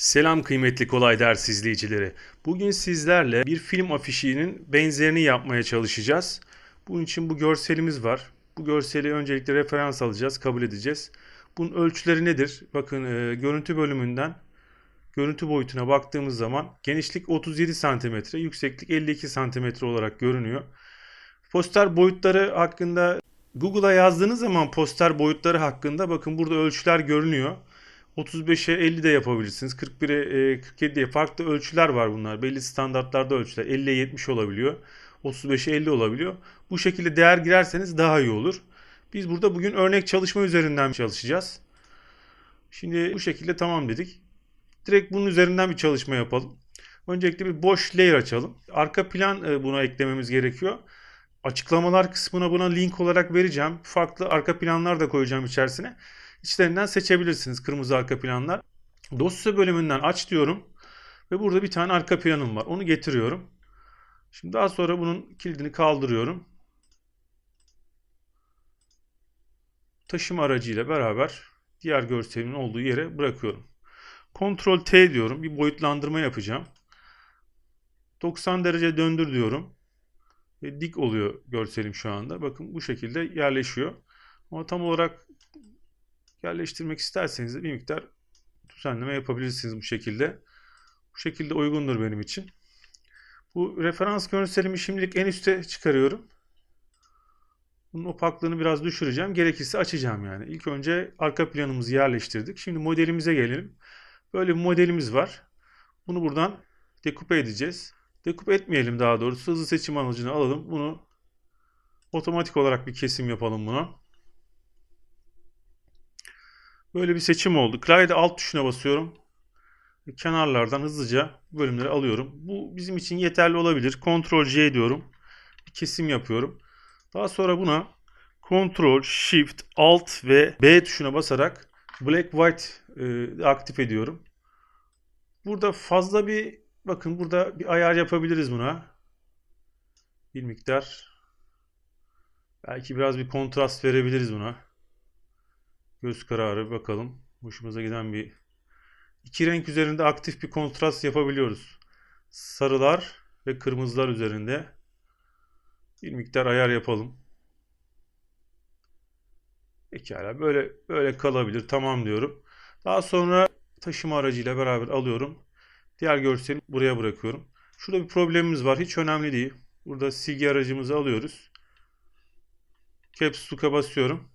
Selam kıymetli kolay ders izleyicileri. Bugün sizlerle bir film afişinin benzerini yapmaya çalışacağız. Bunun için bu görselimiz var. Bu görseli öncelikle referans alacağız, kabul edeceğiz. Bunun ölçüleri nedir? Bakın e, görüntü bölümünden görüntü boyutuna baktığımız zaman genişlik 37 cm, yükseklik 52 cm olarak görünüyor. Poster boyutları hakkında Google'a yazdığınız zaman poster boyutları hakkında bakın burada ölçüler görünüyor. 35'e 50 de yapabilirsiniz. 41'e 47'ye farklı ölçüler var bunlar. Belli standartlarda ölçüler. 50'ye 70 olabiliyor. 35'e 50 olabiliyor. Bu şekilde değer girerseniz daha iyi olur. Biz burada bugün örnek çalışma üzerinden çalışacağız. Şimdi bu şekilde tamam dedik. Direkt bunun üzerinden bir çalışma yapalım. Öncelikle bir boş layer açalım. Arka plan e, buna eklememiz gerekiyor. Açıklamalar kısmına buna link olarak vereceğim. Farklı arka planlar da koyacağım içerisine. İçlerinden seçebilirsiniz kırmızı arka planlar. Dosya bölümünden aç diyorum. Ve burada bir tane arka planım var. Onu getiriyorum. Şimdi daha sonra bunun kilidini kaldırıyorum. Taşıma aracıyla beraber diğer görselimin olduğu yere bırakıyorum. Ctrl T diyorum. Bir boyutlandırma yapacağım. 90 derece döndür diyorum. Ve dik oluyor görselim şu anda. Bakın bu şekilde yerleşiyor. Ama tam olarak yerleştirmek isterseniz de bir miktar düzenleme yapabilirsiniz bu şekilde. Bu şekilde uygundur benim için. Bu referans görselimi şimdilik en üste çıkarıyorum. Bunun opaklığını biraz düşüreceğim. Gerekirse açacağım yani. İlk önce arka planımızı yerleştirdik. Şimdi modelimize gelelim. Böyle bir modelimiz var. Bunu buradan dekupe edeceğiz. Dekupe etmeyelim daha doğrusu. Hızlı seçim aracını alalım. Bunu otomatik olarak bir kesim yapalım buna. Böyle bir seçim oldu. Klavyede alt tuşuna basıyorum. Kenarlardan hızlıca bölümleri alıyorum. Bu bizim için yeterli olabilir. Ctrl C diyorum. Bir kesim yapıyorum. Daha sonra buna Ctrl Shift Alt ve B tuşuna basarak Black White e, aktif ediyorum. Burada fazla bir bakın burada bir ayar yapabiliriz buna. Bir miktar belki biraz bir kontrast verebiliriz buna. Göz kararı bakalım. Hoşumuza giden bir iki renk üzerinde aktif bir kontrast yapabiliyoruz. Sarılar ve kırmızılar üzerinde bir miktar ayar yapalım. Pekala böyle böyle kalabilir. Tamam diyorum. Daha sonra taşıma aracıyla beraber alıyorum. Diğer görseli buraya bırakıyorum. Şurada bir problemimiz var. Hiç önemli değil. Burada silgi aracımızı alıyoruz. Caps Lock'a basıyorum.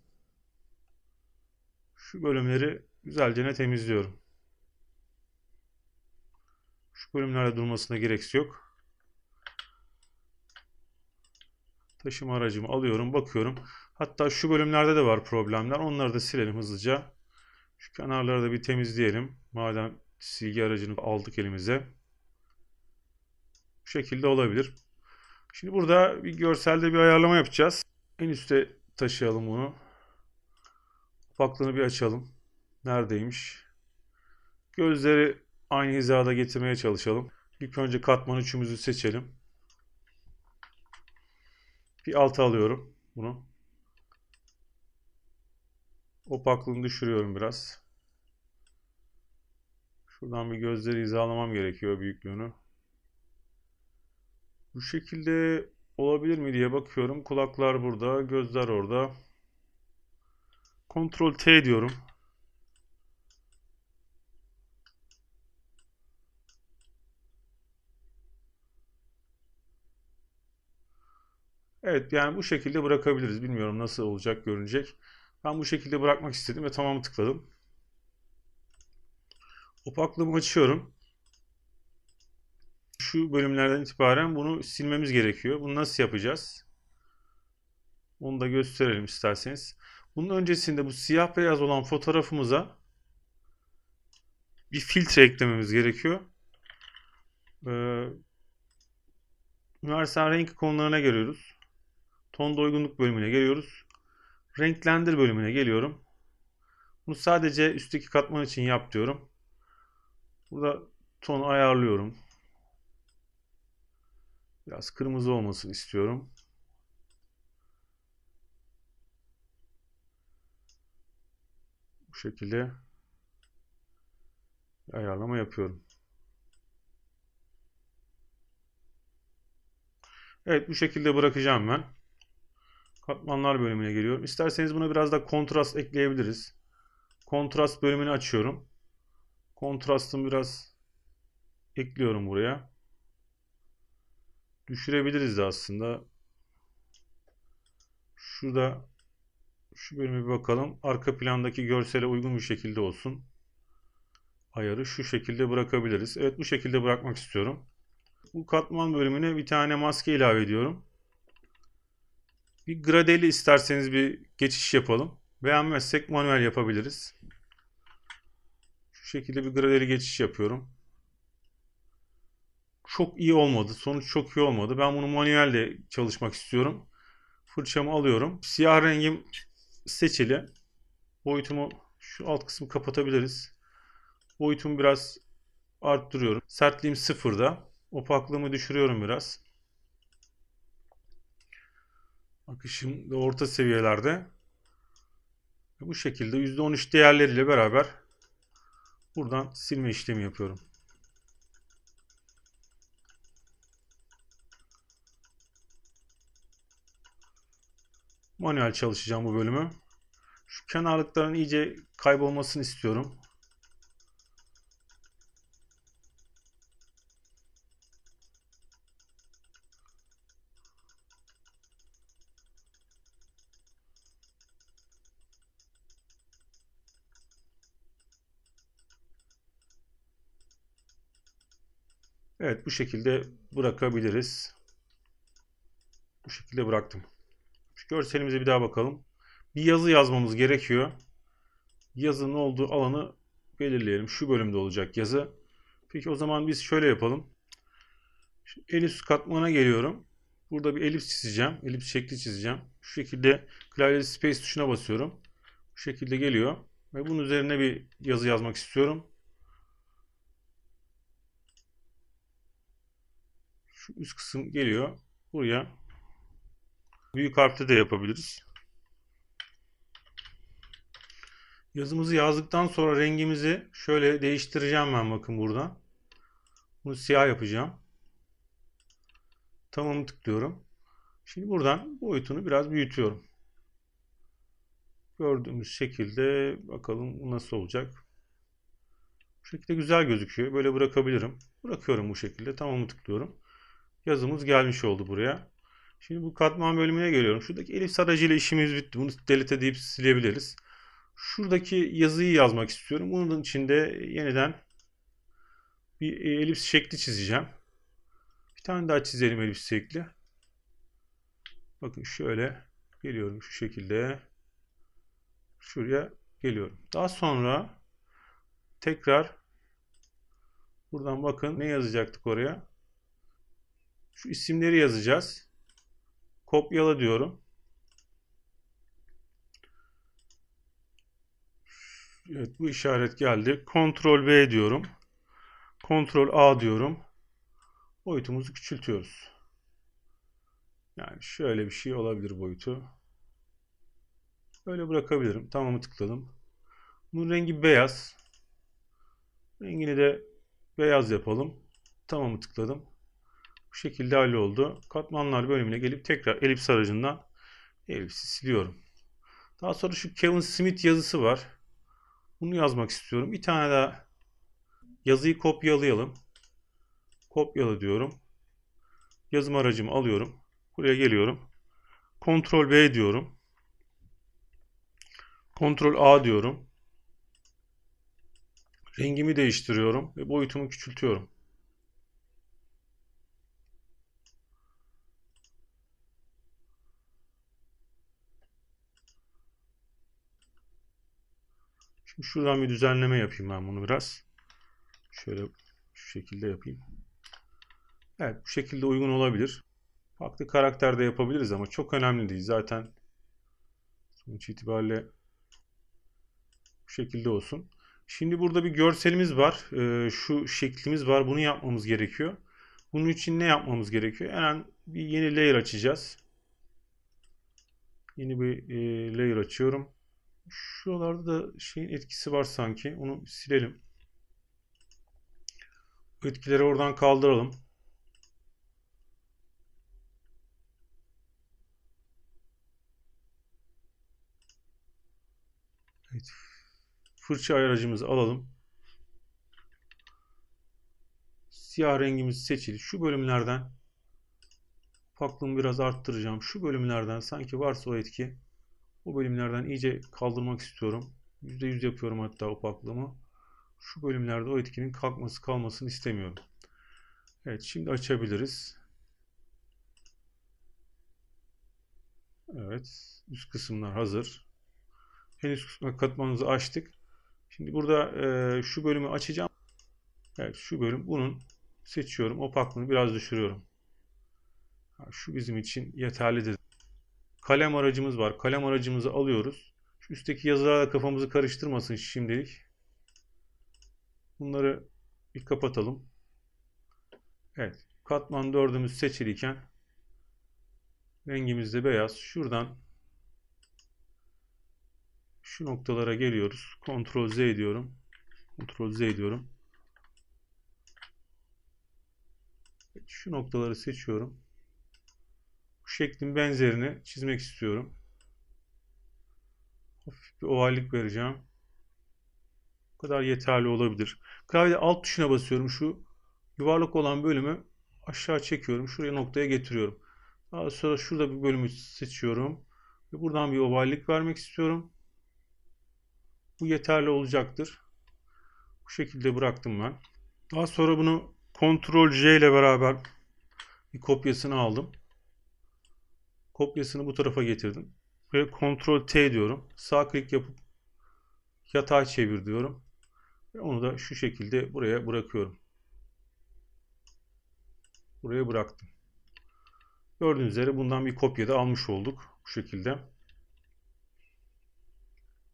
Şu bölümleri güzelce ne temizliyorum. Şu bölümlerde durmasına gerek yok. Taşıma aracımı alıyorum, bakıyorum. Hatta şu bölümlerde de var problemler. Onları da silelim hızlıca. Şu kenarları da bir temizleyelim. Madem silgi aracını aldık elimize. Bu şekilde olabilir. Şimdi burada bir görselde bir ayarlama yapacağız. En üste taşıyalım bunu. Ufaklığını bir açalım. Neredeymiş? Gözleri aynı hizada getirmeye çalışalım. İlk önce katman üçümüzü seçelim. Bir alta alıyorum bunu. Opaklığını düşürüyorum biraz. Şuradan bir gözleri hizalamam gerekiyor büyüklüğünü. Bu şekilde olabilir mi diye bakıyorum. Kulaklar burada, gözler orada. Ctrl T diyorum. Evet yani bu şekilde bırakabiliriz. Bilmiyorum nasıl olacak görünecek. Ben bu şekilde bırakmak istedim ve tamamı tıkladım. Opaklığımı açıyorum. Şu bölümlerden itibaren bunu silmemiz gerekiyor. Bunu nasıl yapacağız? Onu da gösterelim isterseniz. Bunun öncesinde bu siyah beyaz olan fotoğrafımıza bir filtre eklememiz gerekiyor. Ee, renk konularına geliyoruz. Tonda uygunluk bölümüne geliyoruz. Renklendir bölümüne geliyorum. Bunu sadece üstteki katman için yap diyorum. Burada tonu ayarlıyorum. Biraz kırmızı olmasını istiyorum. Bu şekilde. ayarlama yapıyorum. Evet bu şekilde bırakacağım ben. Katmanlar bölümüne geliyorum. İsterseniz buna biraz da kontrast ekleyebiliriz. Kontrast bölümünü açıyorum. Kontrastım biraz ekliyorum buraya. Düşürebiliriz de aslında. Şurada şu bölüme bir bakalım. Arka plandaki görsele uygun bir şekilde olsun. Ayarı şu şekilde bırakabiliriz. Evet bu şekilde bırakmak istiyorum. Bu katman bölümüne bir tane maske ilave ediyorum. Bir gradeli isterseniz bir geçiş yapalım. Beğenmezsek manuel yapabiliriz. Şu şekilde bir gradeli geçiş yapıyorum. Çok iyi olmadı. Sonuç çok iyi olmadı. Ben bunu manuelle çalışmak istiyorum. Fırçamı alıyorum. Siyah rengim seçili. Boyutumu şu alt kısmı kapatabiliriz. Boyutumu biraz arttırıyorum. Sertliğim sıfırda. Opaklığımı düşürüyorum biraz. Akışım da orta seviyelerde. Bu şekilde %13 değerleriyle beraber buradan silme işlemi yapıyorum. Manuel çalışacağım bu bölümü. Şu kenarlıkların iyice kaybolmasını istiyorum. Evet bu şekilde bırakabiliriz. Bu şekilde bıraktım. Görselimize bir daha bakalım. Bir yazı yazmamız gerekiyor. Yazının olduğu alanı belirleyelim. Şu bölümde olacak yazı. Peki o zaman biz şöyle yapalım. Şimdi elips katmana geliyorum. Burada bir elips çizeceğim. Elips şekli çizeceğim. Şu şekilde klavyede space tuşuna basıyorum. Bu şekilde geliyor. Ve bunun üzerine bir yazı yazmak istiyorum. Şu üst kısım geliyor. Buraya büyük harfte de yapabiliriz. Yazımızı yazdıktan sonra rengimizi şöyle değiştireceğim ben bakın burada. Bunu siyah yapacağım. Tamam tıklıyorum. Şimdi buradan boyutunu biraz büyütüyorum. Gördüğümüz şekilde bakalım bu nasıl olacak. Bu şekilde güzel gözüküyor. Böyle bırakabilirim. Bırakıyorum bu şekilde. Tamamı tıklıyorum. Yazımız gelmiş oldu buraya. Şimdi bu katman bölümüne geliyorum. Şuradaki elif aracıyla işimiz bitti. Bunu delete deyip silebiliriz. Şuradaki yazıyı yazmak istiyorum. Bunun içinde yeniden bir elips şekli çizeceğim. Bir tane daha çizelim elips şekli. Bakın şöyle geliyorum şu şekilde. Şuraya geliyorum. Daha sonra tekrar buradan bakın ne yazacaktık oraya. Şu isimleri yazacağız. Kopyala diyorum. Evet bu işaret geldi. Ctrl V diyorum. Ctrl A diyorum. Boyutumuzu küçültüyoruz. Yani şöyle bir şey olabilir boyutu. Böyle bırakabilirim. Tamamı tıkladım. Bunun rengi beyaz. Rengini de beyaz yapalım. Tamamı tıkladım. Bu şekilde halloldu. Katmanlar bölümüne gelip tekrar elips aracından elipsi siliyorum. Daha sonra şu Kevin Smith yazısı var. Bunu yazmak istiyorum. Bir tane daha yazıyı kopyalayalım. Kopyala diyorum. Yazım aracımı alıyorum. Buraya geliyorum. Ctrl V diyorum. Ctrl A diyorum. Rengimi değiştiriyorum ve boyutumu küçültüyorum. Şimdi şuradan bir düzenleme yapayım ben bunu biraz. Şöyle şu şekilde yapayım. Evet bu şekilde uygun olabilir. Farklı karakterde yapabiliriz ama çok önemli değil. Zaten sonuç itibariyle bu şekilde olsun. Şimdi burada bir görselimiz var. Ee, şu şeklimiz var. Bunu yapmamız gerekiyor. Bunun için ne yapmamız gerekiyor? Hemen bir yeni layer açacağız. Yeni bir e, layer açıyorum. Şuralarda da şeyin etkisi var sanki. Onu silelim. Etkileri oradan kaldıralım. Evet. Fırça ayaracımızı alalım. Siyah rengimiz seçili. Şu bölümlerden opaklığımı biraz arttıracağım. Şu bölümlerden sanki varsa o etki o bölümlerden iyice kaldırmak istiyorum. %100 yapıyorum hatta opaklığımı. Şu bölümlerde o etkinin kalkması kalmasını istemiyorum. Evet şimdi açabiliriz. Evet üst kısımlar hazır. En üst kısma katmanımızı açtık. Şimdi burada e, şu bölümü açacağım. Evet şu bölüm bunun seçiyorum. Opaklığını biraz düşürüyorum. Şu bizim için yeterlidir. Kalem aracımız var. Kalem aracımızı alıyoruz. Şu üstteki yazılarla kafamızı karıştırmasın şimdilik. Bunları bir kapatalım. Evet. Katman dördümüz seçiliyken rengimiz de beyaz. Şuradan şu noktalara geliyoruz. Ctrl Z diyorum. Ctrl Z diyorum. Şu noktaları seçiyorum. Şeklin benzerini çizmek istiyorum. Hafif bir ovallik vereceğim. Bu kadar yeterli olabilir. Klavyede alt tuşuna basıyorum. Şu yuvarlak olan bölümü aşağı çekiyorum. Şuraya noktaya getiriyorum. Daha sonra şurada bir bölümü seçiyorum. Ve buradan bir ovallik vermek istiyorum. Bu yeterli olacaktır. Bu şekilde bıraktım ben. Daha sonra bunu Ctrl J ile beraber bir kopyasını aldım. Kopyasını bu tarafa getirdim. Ve Ctrl T diyorum. Sağ klik yapıp yatay çevir diyorum. Ve onu da şu şekilde buraya bırakıyorum. Buraya bıraktım. Gördüğünüz üzere bundan bir kopya da almış olduk. Bu şekilde.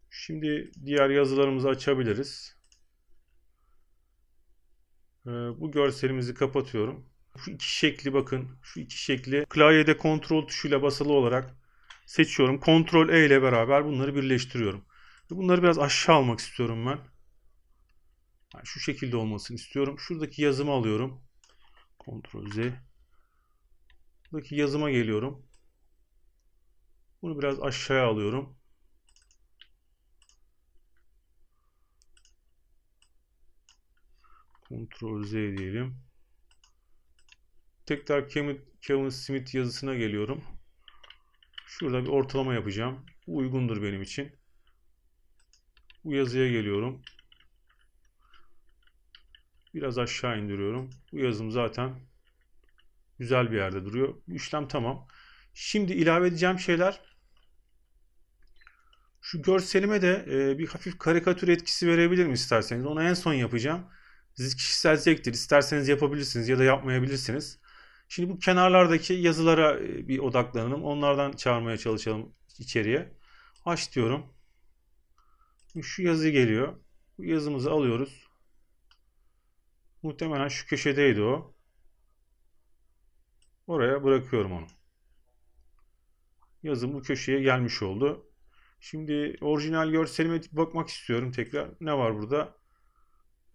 Şimdi diğer yazılarımızı açabiliriz. Ee, bu görselimizi kapatıyorum. Şu iki şekli bakın. Şu iki şekli klavyede kontrol tuşuyla basılı olarak seçiyorum. Kontrol E ile beraber bunları birleştiriyorum. Bunları biraz aşağı almak istiyorum ben. Yani şu şekilde olmasını istiyorum. Şuradaki yazımı alıyorum. Kontrol Z. Buradaki yazıma geliyorum. Bunu biraz aşağıya alıyorum. Ctrl Z diyelim. Tekrar Kevin Smith yazısına geliyorum. Şurada bir ortalama yapacağım. Bu uygundur benim için. Bu yazıya geliyorum. Biraz aşağı indiriyorum. Bu yazım zaten güzel bir yerde duruyor. Bu işlem tamam. Şimdi ilave edeceğim şeyler şu görselime de e, bir hafif karikatür etkisi verebilirim isterseniz. Onu en son yapacağım. Siz kişisel zevktir. İsterseniz yapabilirsiniz ya da yapmayabilirsiniz. Şimdi bu kenarlardaki yazılara e, bir odaklanalım. Onlardan çağırmaya çalışalım içeriye. Aç diyorum. Şu yazı geliyor. Bu yazımızı alıyoruz. Muhtemelen şu köşedeydi o. Oraya bırakıyorum onu. Yazım bu köşeye gelmiş oldu. Şimdi orijinal görselime bakmak istiyorum tekrar. Ne var burada?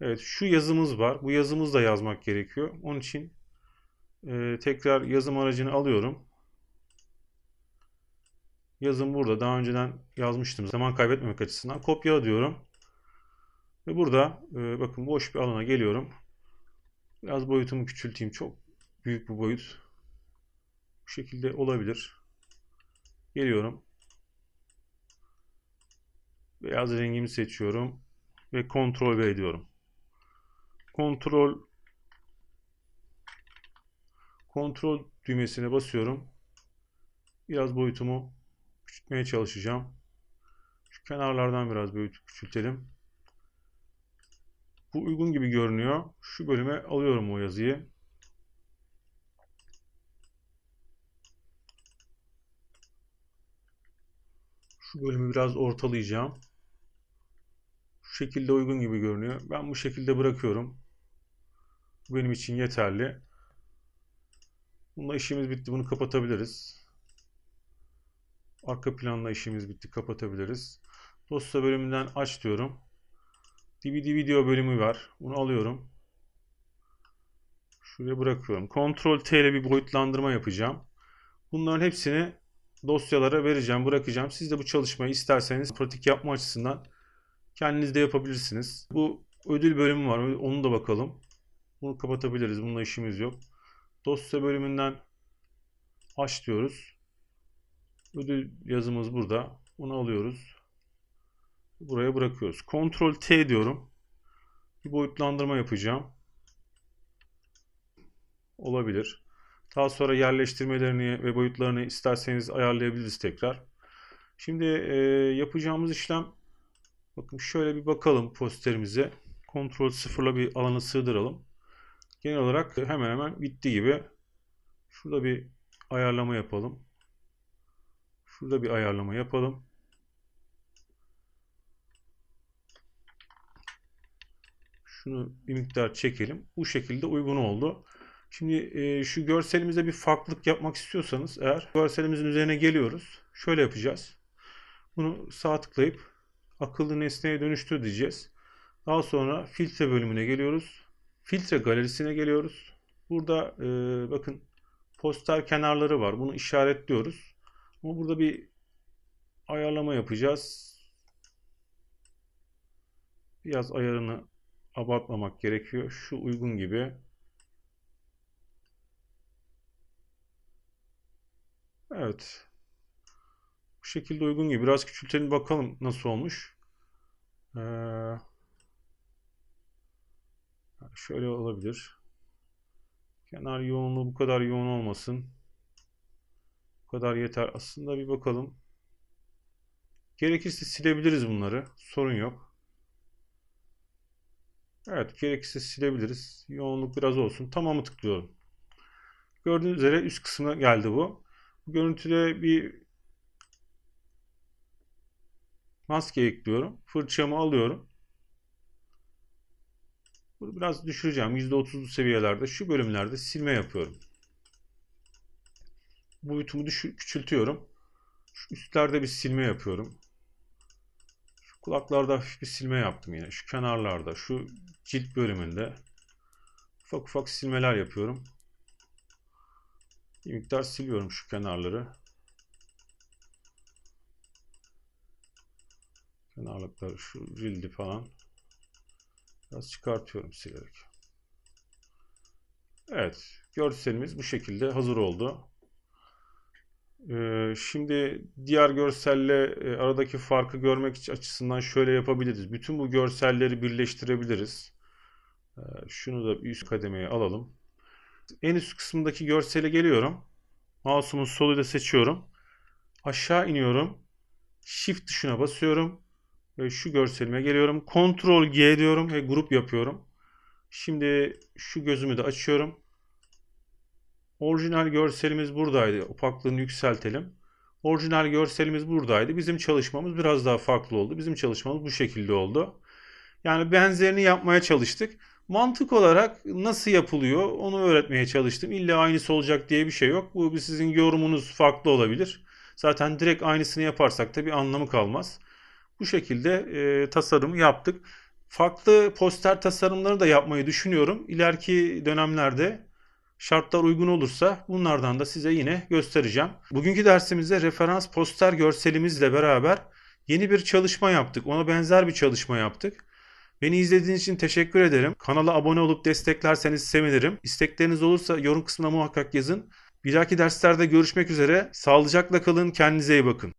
Evet şu yazımız var. Bu yazımız da yazmak gerekiyor. Onun için e, tekrar yazım aracını alıyorum. Yazım burada. Daha önceden yazmıştım. Zaman kaybetmemek açısından. Kopyala diyorum. Ve burada e, bakın boş bir alana geliyorum. Biraz boyutumu küçülteyim. Çok büyük bir boyut. Bu şekilde olabilir. Geliyorum. Beyaz rengimi seçiyorum. Ve kontrol V diyorum. Kontrol kontrol düğmesine basıyorum. Biraz boyutumu küçültmeye çalışacağım. Şu kenarlardan biraz boyut küçültelim. Bu uygun gibi görünüyor. Şu bölüme alıyorum o yazıyı. Şu bölümü biraz ortalayacağım. Şu şekilde uygun gibi görünüyor. Ben bu şekilde bırakıyorum. Bu benim için yeterli. Bununla işimiz bitti. Bunu kapatabiliriz. Arka planla işimiz bitti. Kapatabiliriz. Dosya bölümünden aç diyorum. DVD video bölümü var. Bunu alıyorum. Şuraya bırakıyorum. Ctrl T ile bir boyutlandırma yapacağım. Bunların hepsini dosyalara vereceğim, bırakacağım. Siz de bu çalışmayı isterseniz pratik yapma açısından kendiniz de yapabilirsiniz. Bu ödül bölümü var. Onu da bakalım. Bunu kapatabiliriz. Bununla işimiz yok. Dosya bölümünden aç diyoruz. Ödül yazımız burada. Bunu alıyoruz. Buraya bırakıyoruz. Ctrl T diyorum. Bir boyutlandırma yapacağım. Olabilir. Daha sonra yerleştirmelerini ve boyutlarını isterseniz ayarlayabiliriz tekrar. Şimdi e, yapacağımız işlem bakın şöyle bir bakalım posterimize. Ctrl sıfırla bir alanı sığdıralım. Genel olarak hemen hemen bitti gibi. Şurada bir ayarlama yapalım. Şurada bir ayarlama yapalım. Şunu bir miktar çekelim. Bu şekilde uygun oldu. Şimdi e, şu görselimize bir farklılık yapmak istiyorsanız eğer görselimizin üzerine geliyoruz. Şöyle yapacağız. Bunu sağ tıklayıp akıllı nesneye dönüştür diyeceğiz. Daha sonra filtre bölümüne geliyoruz. Filtre galerisine geliyoruz. Burada e, bakın poster kenarları var. Bunu işaretliyoruz. Ama burada bir ayarlama yapacağız. Biraz ayarını abartmamak gerekiyor. Şu uygun gibi. Evet. Bu şekilde uygun gibi. Biraz küçültelim bakalım nasıl olmuş. Ee, şöyle olabilir. Kenar yoğunluğu bu kadar yoğun olmasın. Bu kadar yeter. Aslında bir bakalım. Gerekirse silebiliriz bunları. Sorun yok. Evet gerekirse silebiliriz. Yoğunluk biraz olsun. Tamamı tıklıyorum. Gördüğünüz üzere üst kısmına geldi bu. Bu görüntüde bir maske ekliyorum. Fırçamı alıyorum. Bunu biraz düşüreceğim. %30'lu seviyelerde. Şu bölümlerde silme yapıyorum. Boyutumu düşür, küçültüyorum. Şu üstlerde bir silme yapıyorum. Şu kulaklarda bir silme yaptım yine. Şu kenarlarda, şu cilt bölümünde ufak ufak silmeler yapıyorum. Bir miktar siliyorum şu kenarları. Kenarlıkları şu cildi falan. Biraz çıkartıyorum silerek. Evet. Görselimiz bu şekilde hazır oldu. Ee, şimdi diğer görselle e, aradaki farkı görmek açısından şöyle yapabiliriz. Bütün bu görselleri birleştirebiliriz. Ee, şunu da üst kademeye alalım. En üst kısmındaki görsele geliyorum. Mouse'umun soluyla seçiyorum. Aşağı iniyorum. Shift tuşuna basıyorum. Şu görselime geliyorum. Ctrl G diyorum ve grup yapıyorum. Şimdi şu gözümü de açıyorum. Orijinal görselimiz buradaydı. Opaklığını yükseltelim. Orijinal görselimiz buradaydı. Bizim çalışmamız biraz daha farklı oldu. Bizim çalışmamız bu şekilde oldu. Yani benzerini yapmaya çalıştık. Mantık olarak nasıl yapılıyor onu öğretmeye çalıştım. İlla aynısı olacak diye bir şey yok. Bu sizin yorumunuz farklı olabilir. Zaten direkt aynısını yaparsak da bir anlamı kalmaz. Bu şekilde e, tasarımı yaptık. Farklı poster tasarımları da yapmayı düşünüyorum. İleriki dönemlerde şartlar uygun olursa bunlardan da size yine göstereceğim. Bugünkü dersimizde referans poster görselimizle beraber yeni bir çalışma yaptık. Ona benzer bir çalışma yaptık. Beni izlediğiniz için teşekkür ederim. Kanala abone olup desteklerseniz sevinirim. İstekleriniz olursa yorum kısmına muhakkak yazın. Bir dahaki derslerde görüşmek üzere. Sağlıcakla kalın, kendinize iyi bakın.